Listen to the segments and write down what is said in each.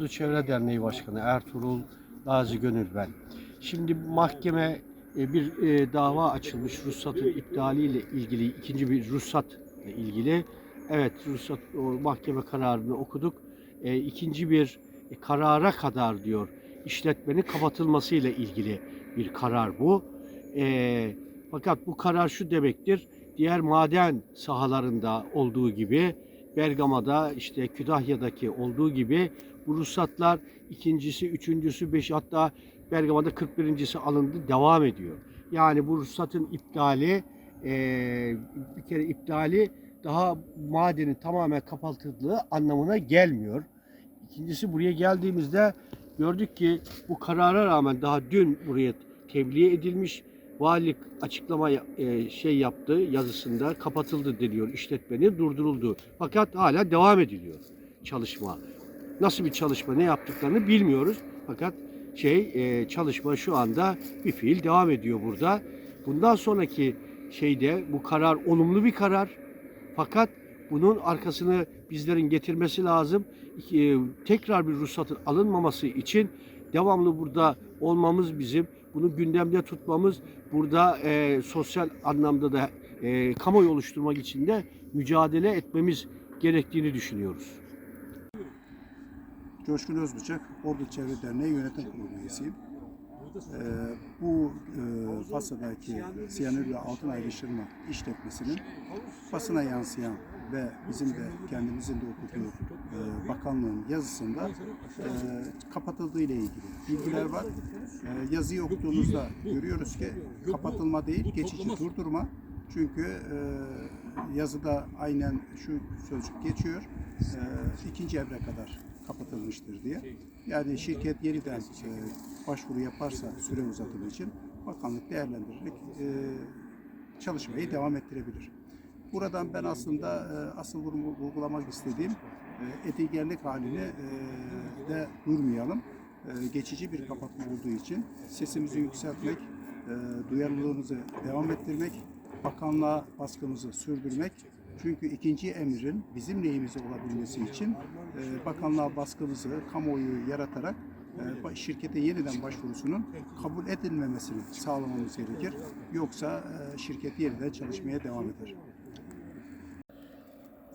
Ordu Çevre Derneği Başkanı Ertuğrul Gazi Gönül ben. Şimdi mahkeme e, bir e, dava açılmış ruhsatın iptaliyle ilgili ikinci bir ruhsatla ilgili. Evet ruhsat mahkeme kararını okuduk. E, ikinci bir karara kadar diyor işletmenin kapatılmasıyla ilgili bir karar bu. Fakat bu karar şu demektir. Diğer maden sahalarında olduğu gibi Bergama'da işte Kütahya'daki olduğu gibi bu ruhsatlar ikincisi, üçüncüsü, beş hatta Bergama'da 41.si alındı devam ediyor. Yani bu ruhsatın iptali eee, bir kere iptali daha madenin tamamen kapatıldığı anlamına gelmiyor. İkincisi buraya geldiğimizde gördük ki bu karara rağmen daha dün buraya tebliğ edilmiş. Valilik açıklama e, şey yaptı yazısında kapatıldı deniyor işletmenin durduruldu. Fakat hala devam ediliyor çalışma. Nasıl bir çalışma ne yaptıklarını bilmiyoruz. Fakat şey e, çalışma şu anda bir fiil devam ediyor burada. Bundan sonraki şeyde bu karar olumlu bir karar. Fakat bunun arkasını bizlerin getirmesi lazım. E, tekrar bir ruhsatın alınmaması için devamlı burada olmamız bizim. Bunu gündemde tutmamız, burada e, sosyal anlamda da e, kamuoyu oluşturmak için de mücadele etmemiz gerektiğini düşünüyoruz. Coşkun Özbıçak, Ordu Çevre Derneği Yönetim Kurulu üyesiyim. Ee, bu e, Fasa'daki siyanür ve altın ayrıştırma işletmesinin basına yansıyan ve bizim de kendimizin de okuduğu e, bakanlığın yazısında e, kapatıldığı ile ilgili bilgiler var. E, yazıyı okuduğumuzda görüyoruz ki kapatılma değil, geçici durdurma. Çünkü e, yazıda aynen şu sözcük geçiyor. E, ikinci evre kadar kapatılmıştır diye. Yani şirket yeniden e, başvuru yaparsa süre uzatımı için bakanlık değerlendirerek e, çalışmayı devam ettirebilir. Buradan ben aslında e, asıl vurgu- vurgulamak istediğim e, edilgenlik halini e, de durmayalım. E, geçici bir kapatma olduğu için sesimizi yükseltmek, e, duyarlılığımızı devam ettirmek, bakanlığa baskımızı sürdürmek. Çünkü ikinci emrin bizim lehimize olabilmesi için e, bakanlığa baskımızı, kamuoyu yaratarak e, şirkete yeniden başvurusunun kabul edilmemesini sağlamamız gerekir. Yoksa e, şirket yeniden çalışmaya devam eder.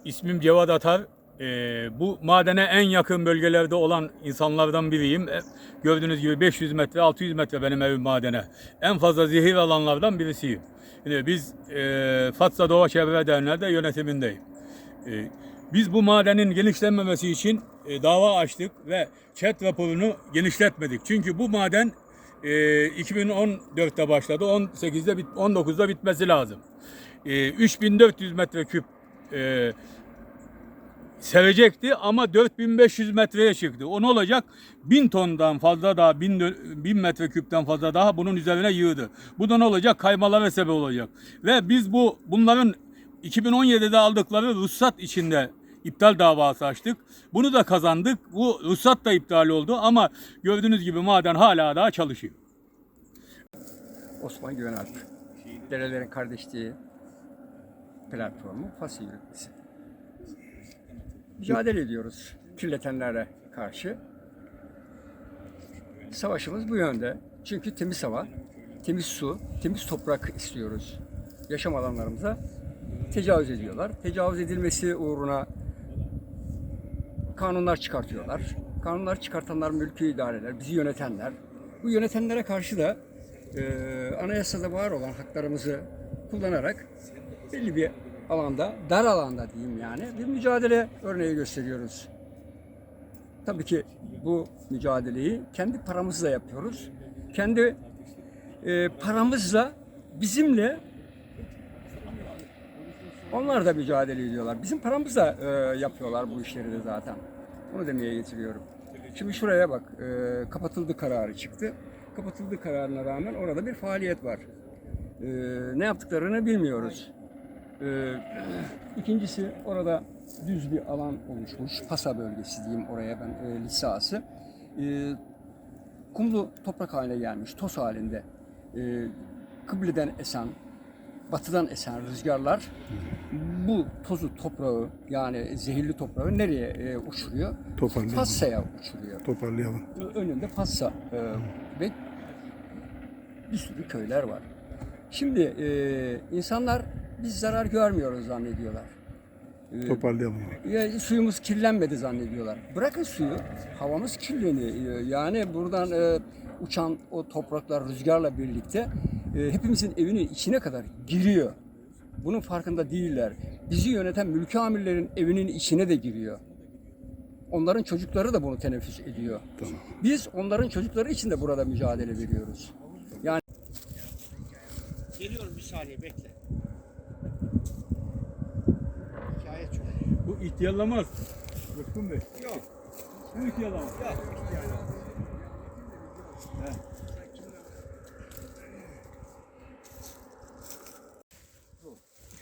İsmim Cevat Atar. Ee, bu madene en yakın bölgelerde olan insanlardan biriyim. E, Gördüğünüz gibi 500 metre, 600 metre benim evim madene. En fazla zehir alanlardan birisiyim. Şimdi biz e, Fatsa Doğa Çevre Derneği'de yönetimindeyim. E, biz bu madenin genişlenmemesi için e, dava açtık ve chat raporunu genişletmedik. Çünkü bu maden e, 2014'te başladı, 18'de bit, 19'da bitmesi lazım. E, 3400 metreküp e, sevecekti ama 4500 metreye çıktı. O ne olacak? 1000 tondan fazla daha 1000, dö- 1000 metreküpten fazla daha bunun üzerine yığdı. Bu da ne olacak? Kaymalara sebep olacak. Ve biz bu bunların 2017'de aldıkları ruhsat içinde iptal davası açtık. Bunu da kazandık. Bu ruhsat da iptal oldu ama gördüğünüz gibi maden hala daha çalışıyor. Osman Güvenalp. Derelerin Kardeşliği platformu Fas yürütmesi. Mücadele ediyoruz kirletenlere karşı. Savaşımız bu yönde. Çünkü temiz hava, temiz su, temiz toprak istiyoruz. Yaşam alanlarımıza tecavüz ediyorlar. Tecavüz edilmesi uğruna kanunlar çıkartıyorlar. Kanunlar çıkartanlar mülkü idareler, bizi yönetenler. Bu yönetenlere karşı da e, anayasada var olan haklarımızı kullanarak belli bir alanda, dar alanda diyeyim yani bir mücadele örneği gösteriyoruz. Tabii ki bu mücadeleyi kendi paramızla yapıyoruz. Kendi e, paramızla bizimle onlar da mücadele ediyorlar. Bizim paramızla e, yapıyorlar bu işleri de zaten. Onu demeye getiriyorum. Şimdi şuraya bak, e, kapatıldı kararı çıktı. Kapatıldı kararına rağmen orada bir faaliyet var. E, ne yaptıklarını bilmiyoruz. E, ikincisi orada düz bir alan oluşmuş. Pasa bölgesi diyeyim oraya ben e, lig sahası. E, kumlu toprak haline gelmiş, toz halinde. E, kıbleden esen batıdan esen rüzgarlar bu tozu toprağı yani zehirli toprağı nereye e, uçuruyor? Toparlayalım. Fassa'ya uçuruyor. Toparlayalım. önünde Passa e, ve bir sürü köyler var. Şimdi e, insanlar biz zarar görmüyoruz zannediyorlar. E, Toparlayalım. ya, suyumuz kirlenmedi zannediyorlar. Bırakın suyu, havamız kirleniyor. Yani buradan e, uçan o topraklar rüzgarla birlikte e, hepimizin evinin içine kadar giriyor. Bunun farkında değiller. Bizi yöneten mülki amirlerin evinin içine de giriyor. Onların çocukları da bunu teneffüs ediyor. Tamam. Biz onların çocukları için de burada mücadele veriyoruz. Yani Geliyorum bir saniye bekle. Hikaye çok. Bu ihtiyarlamaz. Rıfkın Bey. Yok. Bu ihtiyarlamaz.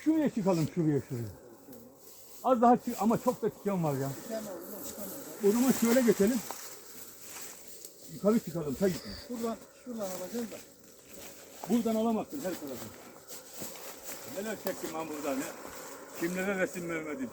Şuraya çıkalım şuraya şuraya. Az daha çık ama çok da çıkan var ya. O zaman şöyle geçelim. Yukarı çıkalım ta gitme. Şuradan, şuradan alacağız da. Buradan alamazsın her tarafı. Neler çektim ben burada ne? Kimlere resim vermedim.